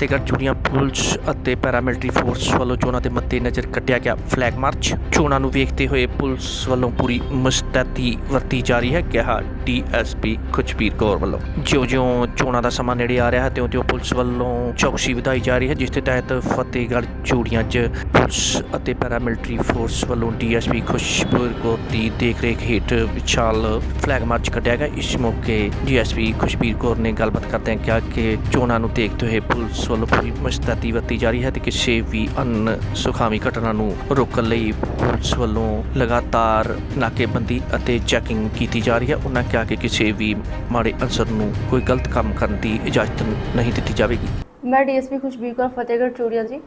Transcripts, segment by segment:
Fatehgarh Churian police ਅਤੇ paramilitary force ਵੱਲੋਂ ਚੋਣਾਂ ਦੇ ਮੱਦੇਨਜ਼ਰ ਕੱਢਿਆ ਗਿਆ ਫਲੈਗ ਮਾਰਚ। ਚੋਣਾਂ ਨੂੰ ਵੇਖਦੇ ਹੋਏ ਪੁਲਿਸ ਵੱਲੋਂ ਪੂਰੀ ਮੁਸਤੈਦੀ ਵਰਤੀ ਜਾ ਰਹੀ ਹੈ, ਕਿਹਾ ਡੀਐਸਪੀ ਖੁਸ਼ਬੀਰ ਕੌਰ ਵੱਲੋਂ। ਜਿਉਂ-ਜਿਉਂ ਚੋਣਾਂ ਦਾ ਸਮਾਂ ਨੇੜੇ ਆ ਰਿਹਾ ਹੈ, ਤਿਉਂ-ਤਿਉਂ ਪੁਲਿਸ ਵੱਲੋਂ ਚੌਕਸੀ ਵਧਾਈ ਜਾ ਰਹੀ ਹੈ, ਜਿਸ ਦੇ ਤਹਿਤ ਫਤਿਹਗੜ੍ਹ ਚੂੜੀਆਂ 'ਚ ਪੁਲਿਸ ਅਤੇ ਪੈਰਾਮਿਲਟਰੀ ਫੋਰਸ ਵੱਲੋਂ ਡੀਐਸਪੀ ਖੁਸ਼ਬੀਰ ਕੌਰ ਦੀ ਦੇਖਰੇਖ ਹੇਠ ਵਿਸ਼ਾਲ ਫਲੈਗ ਮਾਰਚ ਕੱਢਿਆ ਗਿਆ। ਇਸ ਮੌਕੇ ਡੀਐਸਪੀ ਖੁਸ਼ਬੀਰ ਕੌਰ ਨੇ ਗੱਲਬਾਤ ਕਰਦਿਆਂ ਕਿਹਾ ਕਿ ਚੋਣਾਂ ਨੂੰ ਦੇਖਦੇ ਹੋਏ ਪੁਲਿਸ ਵੱਲੋਂ ਪੂਰੀ ਮੁਸਤੈਦੀ ਵਰਤੀ ਜਾ ਰਹੀ ਹੈ ਤੇ ਕਿਸੇ ਵੀ ਅਨ ਸੁਖਾਵੀ ਘਟਨਾ ਨੂੰ ਰੋਕਣ ਲਈ ਪੁਲਿਸ ਵੱਲੋਂ ਲਗਾਤਾਰ ਨਾਕੇਬੰਦੀ ਅਤੇ ਚੈਕਿੰਗ ਕੀਤੀ ਜਾ ਰਹੀ ਹੈ। ਉਹਨਾਂ ਕਿਹਾ ਕਿ ਕਿਸੇ ਵੀ ਮਾੜੇ ਅਨਸਰ ਨੂੰ ਕੋਈ ਗਲਤ ਕੰਮ ਕਰਨ ਦੀ ਇਜਾਜ਼ਤ ਨਹੀਂ ਦਿੱਤੀ ਜਾਵੇਗੀ। ਮੈਂ ਡੀਐਸਪੀ ਖੁਸ਼ਬੀਰ ਕੌਰ, ਫਤਿਹਗੜ੍ਹ ਚੂੜੀਆਂ ਜੀ।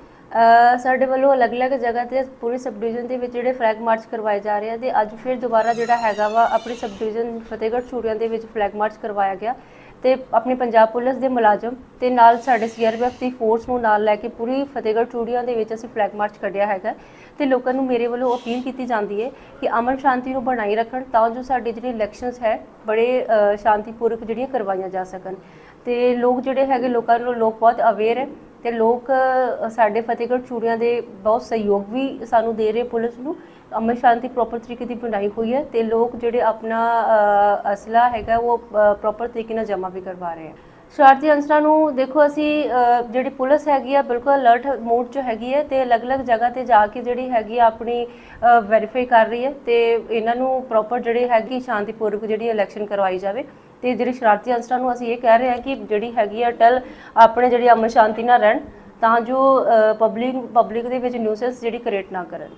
ਸਾਡੇ ਵੱਲੋਂ ਅਲੱਗ-ਅਲੱਗ ਜਗ੍ਹਾ ਤੇ ਪੂਰੀ ਸਬ ਡਿਵੀਜ਼ਨ ਦੇ ਵਿੱਚ ਜਿਹੜੇ ਫਲੈਗ ਮਾਰਚ ਕਰਵਾਏ ਜਾ ਰਹੇ ਆ ਤੇ ਅੱਜ ਫਿਰ ਦੁਬਾਰਾ ਜਿਹੜਾ ਹੈਗਾ ਵਾ ਆਪਣੀ ਸਬ ਡਿਵੀਜ਼ਨ ਫਤਿਹਗੜ੍ਹ ਚੂੜੀਆਂ ਦੇ ਵਿੱਚ ਫਲੈਗ ਮਾਰਚ ਕਰਵਾਇਆ ਗਿਆ ਤੇ ਆਪਣੇ ਪੰਜਾਬ ਪੁਲਿਸ ਦੇ ਮੁਲਾਜ਼ਮ ਤੇ ਨਾਲ ਸਾਡੇ ਸੀਆਰਪੀਐਫ ਦੀ ਫੋਰਸ ਨੂੰ ਨਾਲ ਲੈ ਕੇ ਪੂਰੀ ਫਤਿਹਗੜ੍ਹ ਚੂੜੀਆਂ ਦੇ ਵਿੱਚ ਅਸੀਂ ਫਲੈਗ ਮਾਰਚ ਕੱਢਿਆ ਹੈਗਾ ਤੇ ਲੋਕਾਂ ਨੂੰ ਮੇਰੇ ਵੱਲੋਂ ਅਪੀਲ ਕੀਤੀ ਜਾਂਦੀ ਹੈ ਕਿ ਅਮਨ ਸ਼ਾਂਤੀ ਨੂੰ ਬਣਾਈ ਰੱਖਣ ਤਾਂ ਜੋ ਸਾਡੇ ਜਿਹੜੇ ਇਲੈਕਸ਼ਨਸ ਹੈ ਬੜੇ ਸ਼ਾਂਤੀਪੂਰਵਕ ਜਿਹੜੀਆਂ ਕਰਵਾਈਆਂ ਜਾ ਸਕਣ ਤੇ ਲੋਕ ਜਿਹੜੇ ਹੈਗੇ ਲੋਕਾਂ ਨੂੰ ਲੋਕ ਬਹੁਤ ਅਵੇਅਰ ਹੈ ਤੇ ਲੋਕ ਸਾਡੇ ਫਤਿਹਗੜ੍ਹ ਚੂੜੀਆਂ ਦੇ ਬਹੁਤ ਸਹਿਯੋਗ ਵੀ ਸਾਨੂੰ ਦੇ ਰਹੇ ਪੁਲਿਸ ਨੂੰ। ਅਮਨ ਸ਼ਾਂਤੀ ਪ੍ਰੋਪਰ ਤਰੀਕੇ ਦੀ ਬਣਾਈ ਹੋਈ ਹੈ ਤੇ ਲੋਕ ਜਿਹੜੇ ਆਪਣਾ ਅਸਲਾ ਹੈਗਾ ਉਹ ਪ੍ਰੋਪਰ ਤਰੀਕੇ ਨਾਲ ਜਮ੍ਹਾਂ ਵੀ ਕਰਵਾ ਰਹੇ ਹੈ। ਸ਼ਰਾਰਤੀ ਅਨਸਰਾਂ ਨੂੰ ਦੇਖੋ ਅਸੀਂ ਜਿਹੜੀ ਪੁਲਿਸ ਹੈਗੀ ਆ, ਬਿਲਕੁਲ ਅਲਰਟ ਮੋਡ 'ਚ ਹੈਗੀ ਹੈ ਤੇ ਅਲੱਗ-ਅਲੱਗ ਜਗ੍ਹਾ ਤੇ ਜਾ ਕੇ ਜਿਹੜੀ ਹੈਗੀ ਆ ਆਪਣੀ ਵੈਰੀਫਾਈ ਕਰ ਰਹੀ ਹੈ ਤੇ ਇਹਨਾਂ ਨੂੰ ਪ੍ਰੋਪਰ ਜਿਹੜੀ ਹੈਗੀ ਸ਼ਾਂਤੀਪੂਰਵਕ ਜਿਹੜੀ ਇਲੈਕਸ਼ਨ ਕਰਵਾਈ ਜਾਵੇ। ਤੇ ਜਿਹੜੀ ਸ਼ਰਾਰਤੀ ਅੰਸਰਾਂ ਨੂੰ ਅਸੀਂ ਇਹ ਕਹਿ ਰਹੇ ਹਾਂ ਕਿ ਜਿਹੜੀ ਹੈਗੀ ਆ ਟਲ ਆਪਣੇ ਜਿਹੜੀ ਅਮਨ ਸ਼ਾਂਤੀ ਨਾਲ ਰਹਿਣ ਤਾਂ ਜੋ ਪਬਲਿਕ ਪਬਲਿਕ ਦੇ ਵਿੱਚ ਨਿਊਸੈਂਸ ਜਿਹੜੀ ਕ੍ਰੀਏਟ ਨਾ ਕਰਨ।